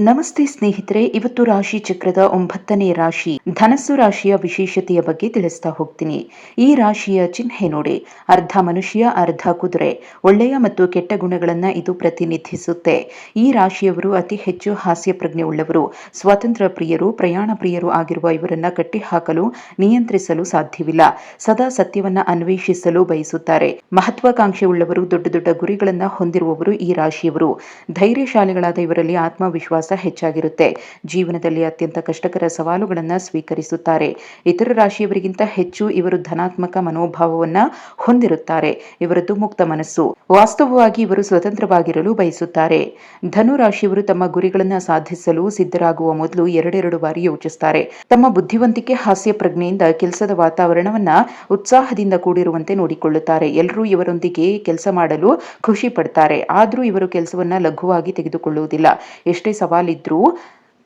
ನಮಸ್ತೆ ಸ್ನೇಹಿತರೆ, ಇವತ್ತು ರಾಶಿ ಚಕ್ರದ ಒಂಬತ್ತನೇ ರಾಶಿ, ಧನಸ್ಸು ರಾಶಿಯ ವಿಶೇಷತೆಯ ಬಗ್ಗೆ ತಿಳಿಸ್ತಾ ಹೋಗ್ತೀನಿ. ಈ ರಾಶಿಯ ಚಿಹ್ನೆ ನೋಡಿ, ಅರ್ಧ ಮನುಷ್ಯ, ಅರ್ಧ ಕುದುರೆ, ಒಳ್ಳೆಯ ಮತ್ತು ಕೆಟ್ಟ ಗುಣಗಳನ್ನ ಇದು ಪ್ರತಿನಿಧಿಸುತ್ತೆ. ಈ ರಾಶಿಯವರು ಅತಿ ಹೆಚ್ಚು ಹಾಸ್ಯ ಪ್ರಜ್ಞೆ ಉಳ್ಳವರು, ಸ್ವಾತಂತ್ರ್ಯ ಪ್ರಿಯರು, ಪ್ರಯಾಣ ಪ್ರಿಯರು ಆಗಿರುವ ಇವರನ್ನ ಕಟ್ಟಿಹಾಕಲು, ನಿಯಂತ್ರಿಸಲು ಸಾಧ್ಯವಿಲ್ಲ, ಸದಾ ಸತ್ಯವನ್ನ ಅನ್ವೇಷಿಸಲು ಬಯಸುತ್ತಾರೆ. ಮಹತ್ವಾಕಾಂಕ್ಷೆ ಉಳ್ಳವರು, ದೊಡ್ಡ ದೊಡ್ಡ ಗುರಿಗಳನ್ನ ಹೊಂದಿರುವವರು ಈ ರಾಶಿಯವರು. ಧೈರ್ಯಶಾಲಿಗಳಾದ ಇವರಲ್ಲಿ ಆತ್ಮವಿಶ್ವಾಸ ಹೆಚ್ಚಾಗಿರುತ್ತೆ. ಜೀವನದಲ್ಲಿ ಅತ್ಯಂತ ಕಷ್ಟಕರ ಸವಾಲುಗಳನ್ನು ಸ್ವೀಕರಿಸುತ್ತಾರೆ. ಇತರ ರಾಶಿಯವರಿಗಿಂತ ಹೆಚ್ಚು ಇವರು ಧನಾತ್ಮಕ ಮನೋಭಾವವನ್ನ ಹೊಂದಿರುತ್ತಾರೆ. ಇವರದ್ದು ಮುಕ್ತ ಮನಸ್ಸು. ವಾಸ್ತವವಾಗಿ ಇವರು ಸ್ವತಂತ್ರವಾಗಿರಲು ಬಯಸುತ್ತಾರೆ. ಧನು ರಾಶಿಯವರು ತಮ್ಮ ಗುರಿಗಳನ್ನು ಸಾಧಿಸಲು ಸಿದ್ಧರಾಗುವ ಮೊದಲು ಎರಡೆರಡು ಬಾರಿ ಯೋಚಿಸುತ್ತಾರೆ. ತಮ್ಮ ಬುದ್ಧಿವಂತಿಕೆ ಹಾಸ್ಯ ಪ್ರಜ್ಞೆಯಿಂದ ಕೆಲಸದ ವಾತಾವರಣವನ್ನ ಉತ್ಸಾಹದಿಂದ ಕೂಡಿರುವಂತೆ ನೋಡಿಕೊಳ್ಳುತ್ತಾರೆ. ಎಲ್ಲರೂ ಇವರೊಂದಿಗೆ ಕೆಲಸ ಮಾಡಲು ಖುಷಿ ಪಡ್ತಾರೆ. ಆದರೂ ಇವರು ಕೆಲಸವನ್ನ ಲಘುವಾಗಿ ತೆಗೆದುಕೊಳ್ಳುವುದಿಲ್ಲ. ಎಷ್ಟೇ ಸವಾಲಿದ್ರೂ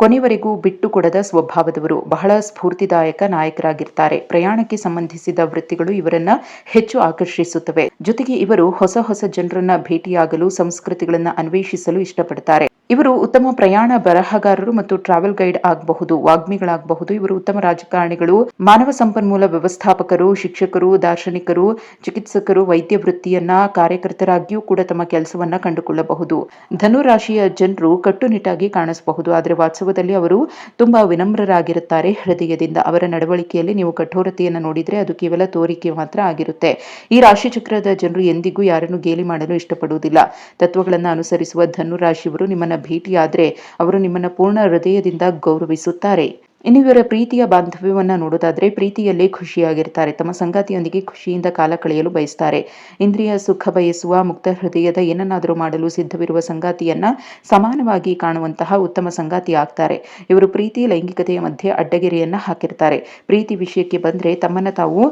ಕೊನೆವರೆಗೂ ಬಿಟ್ಟು ಕೊಡದ ಸ್ವಭಾವದವರು ಬಹಳ ಸ್ಫೂರ್ತಿದಾಯಕ ನಾಯಕರಾಗಿರ್ತಾರೆ. ಪ್ರಯಾಣಕ್ಕೆ ಸಂಬಂಧಿಸಿದ ವೃತ್ತಿಗಳು ಇವರನ್ನ ಹೆಚ್ಚು ಆಕರ್ಷಿಸುತ್ತವೆ. ಜೊತೆಗೆ ಇವರು ಹೊಸ ಹೊಸ ಜನರನ್ನ ಭೇಟಿಯಾಗಲು, ಸಂಸ್ಕೃತಿಗಳನ್ನ ಅನ್ವೇಷಿಸಲು ಇಷ್ಟಪಡ್ತಾರೆ. ಇವರು ಉತ್ತಮ ಪ್ರಯಾಣ ಬರಹಗಾರರು ಮತ್ತು ಟ್ರಾವೆಲ್ ಗೈಡ್ ಆಗಬಹುದು, ವಾಗ್ಮಿಗಳಾಗಬಹುದು. ಇವರು ಉತ್ತಮ ರಾಜಕಾರಣಿಗಳು, ಮಾನವ ಸಂಪನ್ಮೂಲ ವ್ಯವಸ್ಥಾಪಕರು, ಶಿಕ್ಷಕರು, ದಾರ್ಶನಿಕರು, ಚಿಕಿತ್ಸಕರು, ವೈದ್ಯ ವೃತ್ತಿಯನ್ನ ಕಾರ್ಯಕರ್ತರಾಗಿಯೂ ಕೂಡ ತಮ್ಮ ಕೆಲಸವನ್ನ ಕಂಡುಕೊಳ್ಳಬಹುದು. ಧನು ರಾಶಿಯ ಜನರು ಕಟ್ಟುನಿಟ್ಟಾಗಿ ಕಾಣಿಸಬಹುದು. ಆದರೆ ವಾಸ್ತವದಲ್ಲಿ ಅವರು ತುಂಬಾ ವಿನಮ್ರರಾಗಿರುತ್ತಾರೆ ಹೃದಯದಿಂದ. ಅವರ ನಡವಳಿಕೆಯಲ್ಲಿ ನೀವು ಕಠೋರತೆಯನ್ನು ನೋಡಿದರೆ ಅದು ಕೇವಲ ತೋರಿಕೆ ಮಾತ್ರ ಆಗಿರುತ್ತೆ. ಈ ರಾಶಿ ಚಕ್ರದ ಜನರು ಎಂದಿಗೂ ಯಾರನ್ನು ಗೇಲಿ ಮಾಡಲು ಇಷ್ಟಪಡುವುದಿಲ್ಲ. ತತ್ವಗಳನ್ನು ಅನುಸರಿಸುವ ಧನು ರಾಶಿಯವರು ನಿಮ್ಮನ್ನ ಭೇಟಿಯಾದರೆ ಅವರು ನಿಮ್ಮನ್ನ ಪೂರ್ಣ ಹೃದಯದಿಂದ ಗೌರವಿಸುತ್ತಾರೆ. ಇನ್ನು ಇವರ ಪ್ರೀತಿಯ ಬಾಂಧವ್ಯವನ್ನ ನೋಡೋದಾದ್ರೆ ಪ್ರೀತಿಯಲ್ಲೇ ಖುಷಿಯಾಗಿರ್ತಾರೆ. ತಮ್ಮ ಸಂಗಾತಿಯೊಂದಿಗೆ ಖುಷಿಯಿಂದ ಕಾಲ ಕಳೆಯಲು ಬಯಸ್ತಾರೆ. ಇಂದ್ರಿಯ ಸುಖ ಬಯಸುವ, ಮುಕ್ತ ಹೃದಯದ ಏನನ್ನಾದರೂ ಮಾಡಲು ಸಿದ್ಧವಿರುವ ಸಂಗಾತಿಯನ್ನ ಸಮಾನವಾಗಿ ಕಾಣುವಂತಹ ಉತ್ತಮ ಸಂಗಾತಿ ಆಗ್ತಾರೆ. ಇವರು ಪ್ರೀತಿ, ಲೈಂಗಿಕತೆಯ ಮಧ್ಯೆ ಅಡ್ಡಗೆರೆಯನ್ನ ಹಾಕಿರ್ತಾರೆ. ಪ್ರೀತಿ ವಿಷಯಕ್ಕೆ ಬಂದ್ರೆ ತಮ್ಮನ್ನ ತಾವು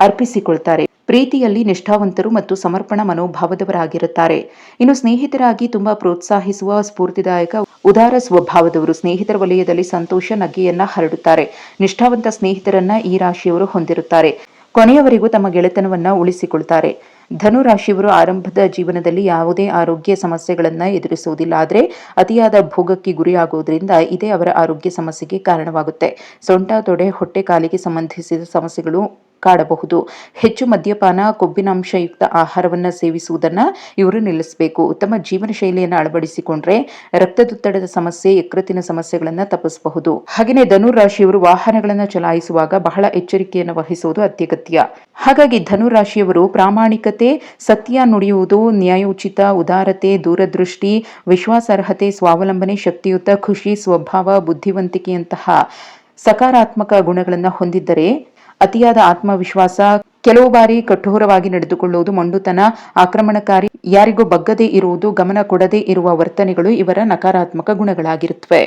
ಅರ್ಪಿಸಿಕೊಳ್ತಾರೆ. ಪ್ರೀತಿಯಲ್ಲಿ ನಿಷ್ಠಾವಂತರು ಮತ್ತು ಸಮರ್ಪಣ ಮನೋಭಾವದವರಾಗಿರುತ್ತಾರೆ. ಇನ್ನು ಸ್ನೇಹಿತರಾಗಿ ತುಂಬಾ ಪ್ರೋತ್ಸಾಹಿಸುವ ಸ್ಫೂರ್ತಿದಾಯಕ ಉದಾರ ಸ್ವಭಾವದವರು ಸ್ನೇಹಿತರ ವಲಯದಲ್ಲಿ ಸಂತೋಷ ನಗೆಯನ್ನ ಹರಡುತ್ತಾರೆ. ನಿಷ್ಠಾವಂತ ಸ್ನೇಹಿತರನ್ನ ಈ ರಾಶಿಯವರು ಹೊಂದಿರುತ್ತಾರೆ. ಕೊನೆಯವರೆಗೂ ತಮ್ಮ ಗೆಳೆತನವನ್ನ ಉಳಿಸಿಕೊಳ್ತಾರೆ. ಧನು ರಾಶಿಯವರು ಆರಂಭದ ಜೀವನದಲ್ಲಿ ಯಾವುದೇ ಆರೋಗ್ಯ ಸಮಸ್ಯೆಗಳನ್ನ ಎದುರಿಸುವುದಿಲ್ಲ. ಆದರೆ ಅತಿಯಾದ ಭೋಗಕ್ಕೆ ಗುರಿಯಾಗುವುದರಿಂದ ಇದೇ ಅವರ ಆರೋಗ್ಯ ಸಮಸ್ಯೆಗೆ ಕಾರಣವಾಗುತ್ತೆ. ಸೊಂಟ, ತೊಡೆ, ಹೊಟ್ಟೆ, ಕಾಲಿಗೆ ಸಂಬಂಧಿಸಿದ ಸಮಸ್ಯೆಗಳು ಕಾಡಬಹುದು. ಹೆಚ್ಚು ಮದ್ಯಪಾನ, ಕೊಬ್ಬಿನಾಂಶಯುಕ್ತ ಆಹಾರವನ್ನು ಸೇವಿಸುವುದನ್ನ ಇವರು ನಿಲ್ಲಿಸಬೇಕು. ಉತ್ತಮ ಜೀವನ ಶೈಲಿಯನ್ನು ಅಳವಡಿಸಿಕೊಂಡ್ರೆ ರಕ್ತದೊತ್ತಡದ ಸಮಸ್ಯೆ, ಯಕೃತ್ತಿನ ಸಮಸ್ಯೆಗಳನ್ನ ತಪ್ಪಿಸಬಹುದು. ಹಾಗೆಯೇ ಧನುರಾಶಿಯವರು ವಾಹನಗಳನ್ನು ಚಲಾಯಿಸುವಾಗ ಬಹಳ ಎಚ್ಚರಿಕೆಯನ್ನು ವಹಿಸುವುದು ಅತ್ಯಗತ್ಯ. ಹಾಗಾಗಿ ಧನುರಾಶಿಯವರು ಪ್ರಾಮಾಣಿಕತೆ, ಸತ್ಯ ನುಡಿಯುವುದು, ನ್ಯಾಯೋಚಿತ, ಉದಾರತೆ, ದೂರದೃಷ್ಟಿ, ವಿಶ್ವಾಸಾರ್ಹತೆ, ಸ್ವಾವಲಂಬನೆ, ಶಕ್ತಿಯುತ, ಖುಷಿ, ಸ್ವಭಾವ, ಬುದ್ಧಿವಂತಿಕೆಯಂತಹ ಸಕಾರಾತ್ಮಕ ಗುಣಗಳನ್ನು ಹೊಂದಿದ್ದರೆ ಅತಿಯಾದ ಆತ್ಮವಿಶ್ವಾಸ ಕೆಲವು ಬಾರಿ ಕಠೋರವಾಗಿ ನಡೆದುಕೊಳ್ಳುವುದು ಮಂಡುತನ, ಆಕ್ರಮಣಕಾರಿ, ಯಾರಿಗೂ ಬಗ್ಗದೇ ಇರುವುದು, ಗಮನ ಕೊಡದೇ ಇರುವ ವರ್ತನೆಗಳು ಇವರ ನಕಾರಾತ್ಮಕ ಗುಣಗಳಾಗಿರುತ್ತವೆ.